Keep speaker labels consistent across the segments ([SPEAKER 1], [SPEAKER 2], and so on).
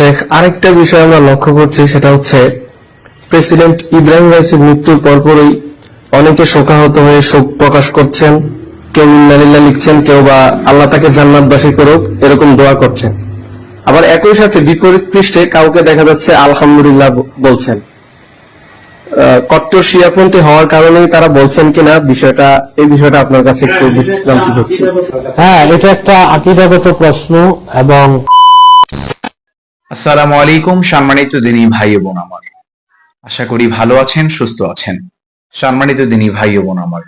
[SPEAKER 1] শেখ, আরেকটা বিষয় আমরা লক্ষ্য করছি, সেটা হচ্ছে প্রেসিডেন্ট ইব্রাহিম রাইসির মৃত্যুর পরপরই অনেকে শোকাহত হয়ে শোক প্রকাশ করছেন। কেউ ইন্নালিল্লাহ লিখছেন, কেউ বা আল্লাহ তাকে জান্নাতবাসী করুক, এরকম দোয়া করছেন। আবার একই সাথে বিপরীত পৃষ্ঠে কাউকে দেখা যাচ্ছে আলহামদুলিল্লাহ বলছেন। কট্টর শিয়াপন্থী হওয়ার কারণেই তারা বলছেন কিনা, বিষয়টা, এই বিষয়টা আপনার কাছে একটু হচ্ছে।
[SPEAKER 2] হ্যাঁ এটা একটা আকিদাগত প্রশ্ন এবং
[SPEAKER 3] আসসালামু আলাইকুম, সম্মানিত দিনী ভাই বোন আমার। আশা করি ভালো আছেন, সুস্থ আছেন, সম্মানিত দিনী ভাই বোন আমার।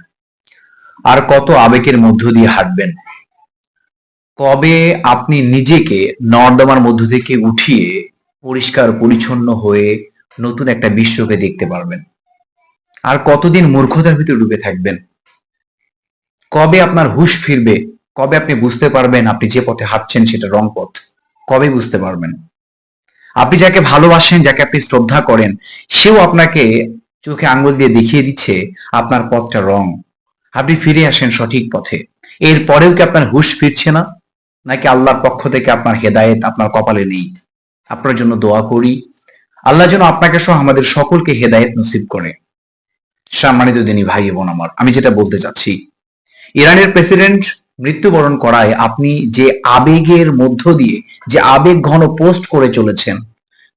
[SPEAKER 3] আর কত আবেগের মধ্য দিয়ে হাঁটবেন। কবে আপনি নিজেকে নর্দমার মধ্য থেকে উঠিয়ে পরিষ্কার, পরিচ্ছন্ন হয়ে নতুন একটা বিশ্বকে দেখতে পারবেন? আর কতদিন মূর্খতার ভিতরে ডুবে থাকবেন? কবে আপনার হুশ ফিরবে? কবে আপনি বুঝতে পারবেন আপনি যে পথে হাঁটছেন সেটা রং পথ? কবে বুঝতে পারবেন? আপনি যাকে ভালোবাসেন, যাকে আপনি শ্রদ্ধা করেন, সেও আপনাকে চোখে আঙ্গুল দিয়ে দেখিয়ে দিচ্ছে আপনার পথটা রং। আপনি ফিরে আসেন সঠিক পথে। এর পরেও কি আপনার হুশ ফিরছে না? নাকি আল্লাহর পক্ষ থেকে আপনার হেদায়েত আপনার কপালে নেই? আপনার জন্য দোয়া করি। আল্লাহ যেন আপনাকে সহ আমাদের সকলকে হেদায়েত নসিব করে। সম্মানিত দিনী ভাই বোন আমার, আমি যেটা বলতে চাচ্ছি, ইরানের প্রেসিডেন্ট মৃত্যুবরণ করায় আপনি যে আবেগের মধ্য দিয়ে, যে আবেগ ঘন পোস্ট করে চলেছেন,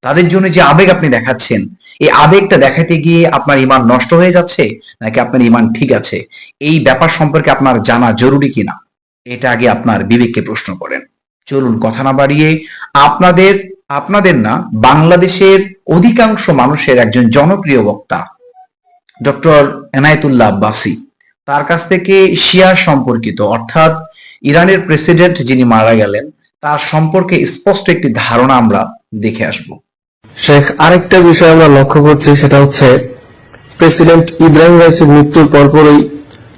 [SPEAKER 3] তাদের জন্য যে আবেগ আপনি দেখাচ্ছেন, এই আবেগটা দেখাতে গিয়ে আপনার ইমান নষ্ট হয়ে যাচ্ছে, নাকি আপনার ইমান ঠিক আছে? এই ব্যাপার সম্পর্কে আপনার জানা জরুরি কিনা? এটা আগে আপনার বিবেককে প্রশ্ন করেন। চলুন কথা না বাড়িয়ে, আপনাদের আপনাদের না, বাংলাদেশের অধিকাংশ মানুষের একজন জনপ্রিয় বক্তা, ডক্টর এনায়েতুল্লাহ আব্বাসী। তার কাছ থেকে শিয়া সম্পর্কিত, অর্থাৎ ইরানের প্রেসিডেন্ট যিনি মারা গেলেন, তার সম্পর্কে স্পষ্ট একটি ধারণা আমরা দেখে আসব।
[SPEAKER 1] শেখ, আরেকটা বিষয় আমরা লক্ষ্য করছি, সেটা হচ্ছে প্রেসিডেন্ট ইব্রাহিম রাইসির মৃত্যুর পরপরই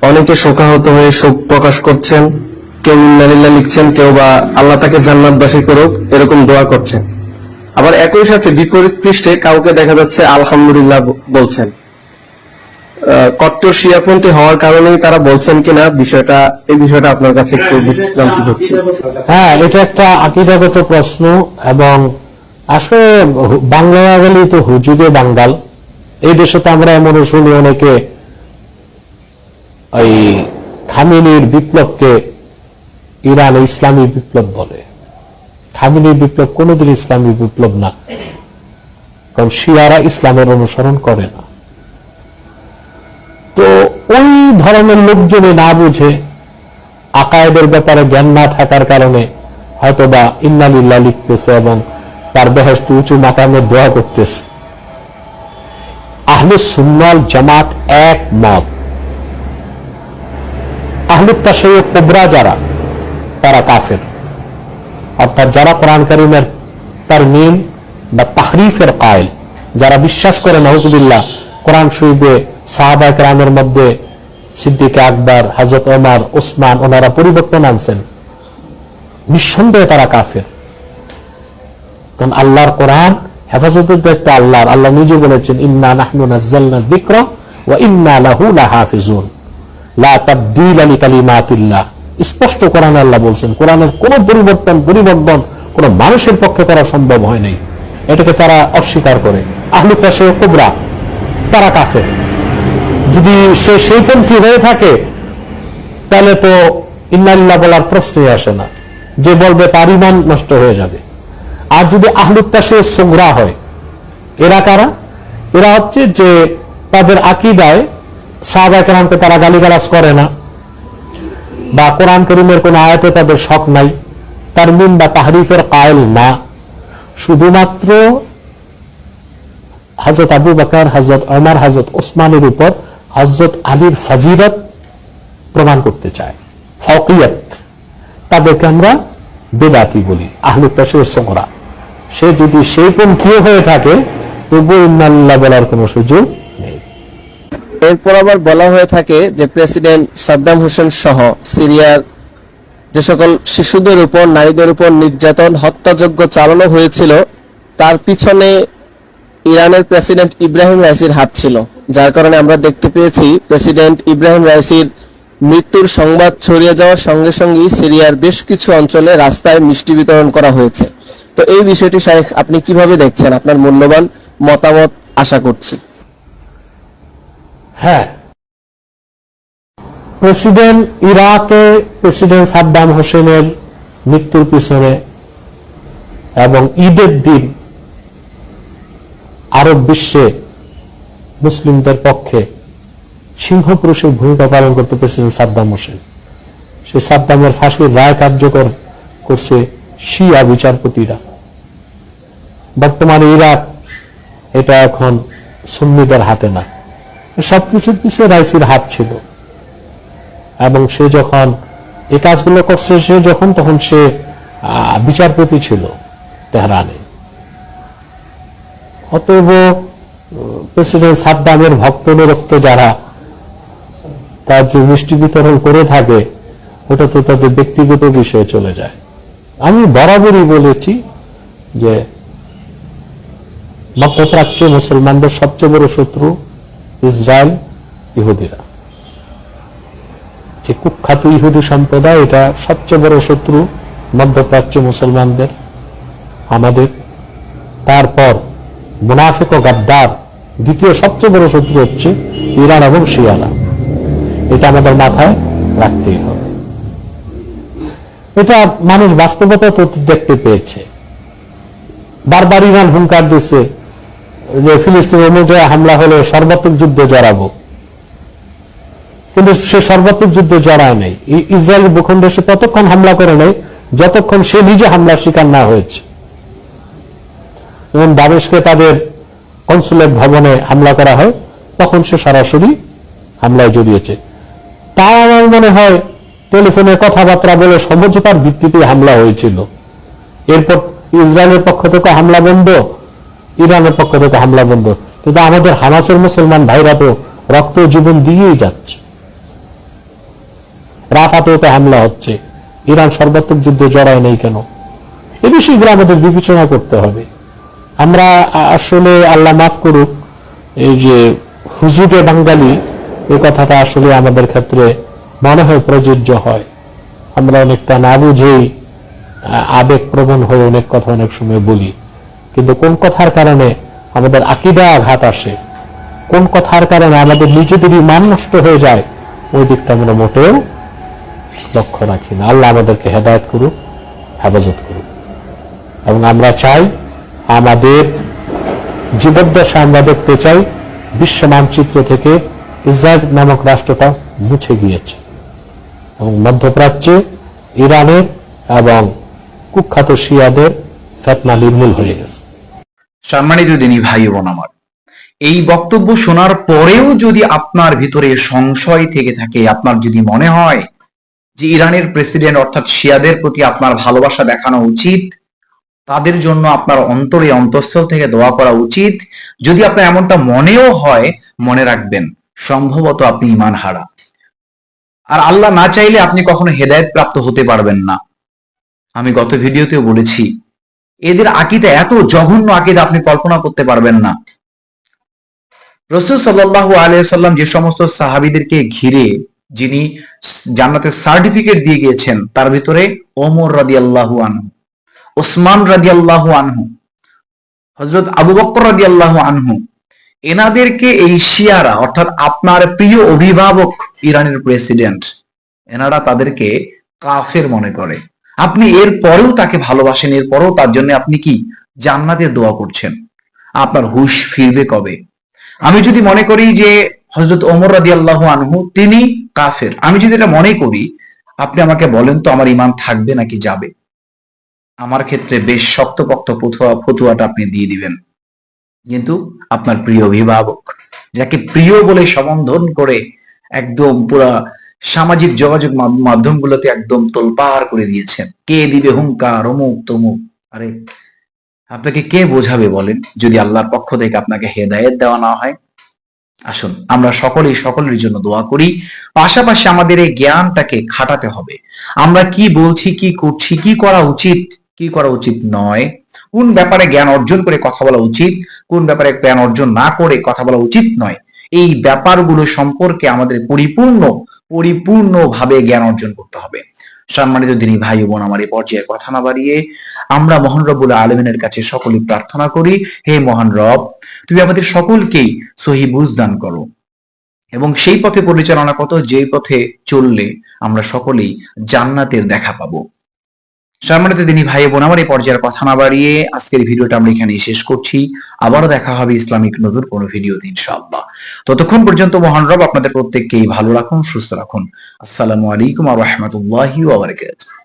[SPEAKER 1] অনেকে শোকাহত হয়ে শোক প্রকাশ করছেন। কেউ ইন্নালিল্লাহ লিখছেন, কেউ বা আল্লাহ তাকে জান্নাতবাসী করুক, এরকম দোয়া করছেন। আবার একই সাথে বিপরীত পৃষ্ঠে কাউকে দেখা যাচ্ছে আলহামদুলিল্লাহ বলছেন। কট্টর শিয়াপন্থী হওয়ার কারণেই তারা বলছেন কিনা বিষয়টা এই বিষয়টা আপনার কাছে একটু হচ্ছে
[SPEAKER 2] হ্যাঁ এটা একটা আকিদাগত প্রশ্ন এবং আসলে বাংলা গেলেই তো হুজুগে বাঙ্গাল। এই দেশে তো আমরা এমন শুনি অনেকে ওই খামিনির বিপ্লবকে ইরান ইসলামী বিপ্লব বলে। খামিনির বিপ্লব কোনোদিন ইসলামী বিপ্লব না। কারণ শিয়ারা ইসলামের অনুসরণ করে না। ওই ধরনের লোকজনে না বুঝে আকায়েদের ব্যাপারে জ্ঞান না থাকার কারণে হয়তোবা ইন্নালিল্লাহ লিখতেছে এবং তার বেহেস্ত উঁচু মাকামে দোয়া করতেছে। আহলু সুন্নাল জামাত এক মত আহলুত তাশাইয়্যুদ কুবরা যারা, তারা কাফের। অর্থাৎ যারা কোরআন কারিমের তার নিম বা তাহরিফের কায়েল, যারা বিশ্বাস করে নজরুল্লাহ কোরআন শরীফে সাহাবা একরামের মধ্যে সিদ্দিক আকবর হজরত ওমর ওসমান ওনারা পরিবর্তন আনছেন। নিঃসন্দেহে তারা কাফের। কারণ আল্লাহর কোরআন হেফাজতের দায়িত্ব আল্লাহর। আল্লাহ নিজে বলেছেন, ইন্না নাহনু নাজ্জালনা যিকরা ইন্না লাহু স্পষ্ট কোরআন আল্লাহ বলছেন, কোরআনের কোন পরিবর্তন পরিবর্তন কোন মানুষের পক্ষে করা সম্ভব হয় নাই। এটাকে তারা অস্বীকার করে। আহলু কাশে কুবরা, তারা কাফের। যদি সে সেই পন্থী হয়ে থাকে, তাহলে তো ইন্নাল্লাহ বলার প্রশ্নই আসে না। যে বলবে তার ইমান নষ্ট হয়ে যাবে। আর যদি আহলুত্তাসে সোগরা হয়, এরা কারা? এরা হচ্ছে যে তাদের আকিদায় সাহাবা কেরামকে তারা গালিগালাজ করে না, বা কোরআন করিমের কোন আয়াতে তাদের শখ নাই, তার মিন বা তাহরিফের কায়েল না। শুধুমাত্র হজরত আবু বকর হজরত অমর হজরত ওসমানের উপর হজরত আলীর ফজিরত প্রমাণ করতে চায়। ফকিয়ত তাদেরকে আমরা বেদাতি বলি আহলুত্তাসের সোমরা সে যদি সেই পন্থীয় হয়ে থাকে, তবু ইন্নাল্লাহ বলার কোনো সুযোগ নেই।
[SPEAKER 4] এরপর আবার বলা হয়ে থাকে যে প্রেসিডেন্ট সাদ্দাম হোসেন সহ সিরিয়ার যে সকল শিশুদের উপর, নারীদের উপর নির্যাতন, হত্যাযজ্ঞ চালানো হয়েছিল, তার পিছনে ইরানের প্রেসিডেন্ট ইব্রাহিম রাইসির হাত ছিল। যার কারণে আমরা দেখতে পেয়েছি প্রেসিডেন্ট ইব্রাহিম রাইসির মৃত্যুর সংবাদ ছড়িয়ে যাওয়ার সঙ্গে সঙ্গেই সিরিয়ার বেশ কিছু অঞ্চলে রাস্তায় মিষ্টি বিতরণ করা হয়েছে। তো এই বিষয়টি শাহেখ আপনি কীভাবে দেখছেন? আপনার মূল্যবান মতামত আশা করছি।
[SPEAKER 2] হ্যাঁ। প্রেসিডেন্ট ইরাকে প্রেসিডেন্ট সাদ্দাম হোসেনের মৃত্যুর পিছনে এবং ঈদের দিন আরব বিশ্বে মুসলিমদের পক্ষে সিংহপুরুষের ভূমিকা পালন করতে প্রেসিডেন্ট সাদ্দাম হোসেন। সে সাদ্দামের ফাঁসির রায় কার্যকর করছে শিয়া বিচারপতিরা। বর্তমানে ইরাক এটা এখন সুন্নিদের হাতে না। সবকিছুর পিছিয়ে রাইসির হাত ছিল। এবং সে যখন এই কাজগুলো করছে, সে যখন তখন সে বিচারপতি ছিল তেহরানে। অতএব প্রেসিডেন্ট সাদ্দামের ভক্ত অনুরক্ত যারা, তার যে মিষ্টি বিতরণ করে থাকে ওটা তো তাদের ব্যক্তিগত বিষয়ে চলে যায়। আমি বরাবরই বলেছি যে, মধ্যপ্রাচ্যে মুসলমানদের সবচেয়ে বড় শত্রু ইসরায়েল, ইহুদিরা। এই কুখ্যাত ইহুদি সম্প্রদায় এটা সবচেয়ে বড় শত্রু মধ্যপ্রাচ্য মুসলমানদের, আমাদের। তারপর মুনাফিক ও গাদ্দার দ্বিতীয় সবচেয়ে বড় শত্রু হচ্ছে ইরান এবং শিয়ারা। এটা আমাদের মাথায় রাখতেই হবে। এটা মানুষ বাস্তবতা দেখতে পেয়েছে। বারবার ইরান হুঙ্কার দিচ্ছে যে ফিলিস্তিন অনুযায়ী হামলা হলে সর্বাত্মক যুদ্ধে জড়াবো। কিন্তু সে সর্বাত্মক যুদ্ধে জড়ায় নাই। ইসরায়েল ভূখণ্ডে সে ততক্ষণ হামলা করে নাই, যতক্ষণ সে নিজে হামলার শিকার না হয়েছে। এবং দামেশকে তাদের কনসুলেট ভবনে হামলা করা হয়, তখন সে সরাসরি হামলায় জড়িয়েছে। তা আমার মনে হয় টেলিফোনে কথাবার্তা বলে সমঝোতার ভিত্তিতে হামলা হয়েছিল। এরপর ইসরায়েলের পক্ষ থেকে হামলা বন্ধ, ইরানের পক্ষ থেকে হামলা বন্ধ। কিন্তু আমাদের হামাসের মুসলমান ভাইরা তো রক্ত জীবন দিয়েই যাচ্ছে। রাফাতেও তো হামলা হচ্ছে। ইরান সর্বাত্মক যুদ্ধে জড়ায় নেই কেন? এ বিষয়গুলো আমাদের বিবেচনা করতে হবে। আমরা আসলে আল্লাহ মাফ করুক, এই যে হুজুরে বাঙালি, এই কথাটা আসলে আমাদের ক্ষেত্রে মনে হয় প্রযোজ্য হয়। আমরা অনেকটা না বুঝেই আবেগ প্রবণ হয়ে অনেক কথা অনেক সময় বলি। কিন্তু কোন কথার কারণে আমাদের আকিদা আঘাত আসে? কোন কথার কারণে আমাদের নিজেদেরই মান নষ্ট হয়ে যায়? ওই দিকটা আমরা মোটেও লক্ষ্য রাখি না। আল্লাহ আমাদেরকে হেদায়ত করুক, হেফাজত করুক। এবং আমরা চাই আমাদের জীবদ্দশা আমরা দেখতে চাই, বিশ্ব মানচিত্র থেকে ইসরায়েল নামক রাষ্ট্রটা মুছে গিয়েছে। এবং মধ্যপ্রাচ্যে, ইরানের এবং কুখ্যাত শিয়াদের ফেতনা নির্মূল হয়ে গেছে।
[SPEAKER 3] সম্মানিত দিনী ভাই বোন আমার, এই বক্তব্য শোনার পরেও যদি আপনার ভিতরে সংশয় থেকে থাকে, আপনার যদি মনে হয় যে ইরানের প্রেসিডেন্ট অর্থাৎ শিয়াদের প্রতি আপনার ভালোবাসা দেখানো উচিত তাদের জন্য আপনার অন্তরে অন্তঃস্থল থেকে দোয়া করা উচিত। যদি আপনার এমনটা মনেও হয়, মনে রাখবেন, সম্ভবত আপনি ইমান হারা আর আল্লাহ না চাইলে আপনি কখনো হেদায়েত প্রাপ্ত হতে পারবেন না। আমি গত ভিডিওতেও বলেছি, এদের আকিদা এত জঘন্য আকিদা আপনি কল্পনা করতে পারবেন না। রসুল সাল্লাহ আলিয়াল্লাম যে সমস্ত সাহাবিদেরকে ঘিরে, যিনি জান্নাতের সার্টিফিকেট দিয়ে গিয়েছেন, তার ভিতরে ওমর রাদি আল্লাহু আনহু। ওসমান রাদি আল্লাহু আনহু হজরত আবু বক্কর রাদি আল্লাহু আনহু, এনাদেরকে এই শিয়ারা, অর্থাৎ আপনার প্রিয় অভিভাবক ইরানের প্রেসিডেন্ট, এনারা তাদেরকে কাফের মনে করে। আপনি এর পরেও তাকে ভালোবাসেন, এর পরেও তার জন্য আপনি কি জান্নাতের দোয়া করছেন? আপনার হুশ ফিরবে কবে? আমি যদি মনে করি যে হজরত ওমর রাদি আল্লাহ আনহু, তিনি কাফের, আমি যদি এটা মনে করি, আপনি আমাকে বলেন তো আমার ইমান থাকবে নাকি যাবে? আমার ক্ষেত্রে বেশ শক্তপক্ত ফতুয়া, ফতুয়াটা আপনি দিয়ে দিবেন। কিন্তু আপনার প্রিয় অভিভাবক, যাকে প্রিয় বলে সম্বোধন করে একদম পুরা সামাজিক যোগাযোগ মাধ্যমগুলোতে একদম তোলপাড় করে দিয়েছেন। কে দিবে হুঙ্কার, অমুক, তমুক? আরে, আপনাকে কে বোঝাবে বলেন, যদি আল্লাহর পক্ষ থেকে আপনাকে হেদায়েত দেওয়া না হয়? আসুন, আমরা সকলেই সকলের জন্য দোয়া করি। পাশাপাশি আমাদের এই জ্ঞানটাকে খাটাতে হবে। আমরা কি বলছি, কি করছি, কি করা উচিত? কি করা উচিত নয়? কোন ব্যাপারে জ্ঞান অর্জন করে কথা বলা উচিত? কোন ব্যাপারে জ্ঞান অর্জন না করে কথা বলা উচিত নয়? এই ব্যাপারগুলো সম্পর্কে আমাদের পরিপূর্ণ, পরিপূর্ণভাবে জ্ঞান অর্জন করতে হবে। সম্মানিত দিনী ভাই বোন, আমার এই পর্যায়ে কথা না বাড়িয়ে আমরা মহান রব্বুল আলমিনের কাছে সকলেই প্রার্থনা করি, হে মহান রব, তুমি আমাদের সকলকেই সহি বুঝ দান করো। এবং সেই পথে পরিচালনা কত যে পথে চললে আমরা সকলেই জান্নাতের দেখা পাবো। সম্মানিত দিনী ভাই বোন, আমার এই পর্যায়ের কথা না বাড়িয়ে আজকের ভিডিওটা আমরা এখানে শেষ করছি। আবারও দেখা হবে ইসলামিক নতুন কোন ভিডিও দিন ইনশাআল্লাহ। ততক্ষণ পর্যন্ত মহান রব আপনাদের প্রত্যেককেই ভালো রাখুন, সুস্থ রাখুন। আসসালামু আলাইকুম ওয়া বারাকাতুহু।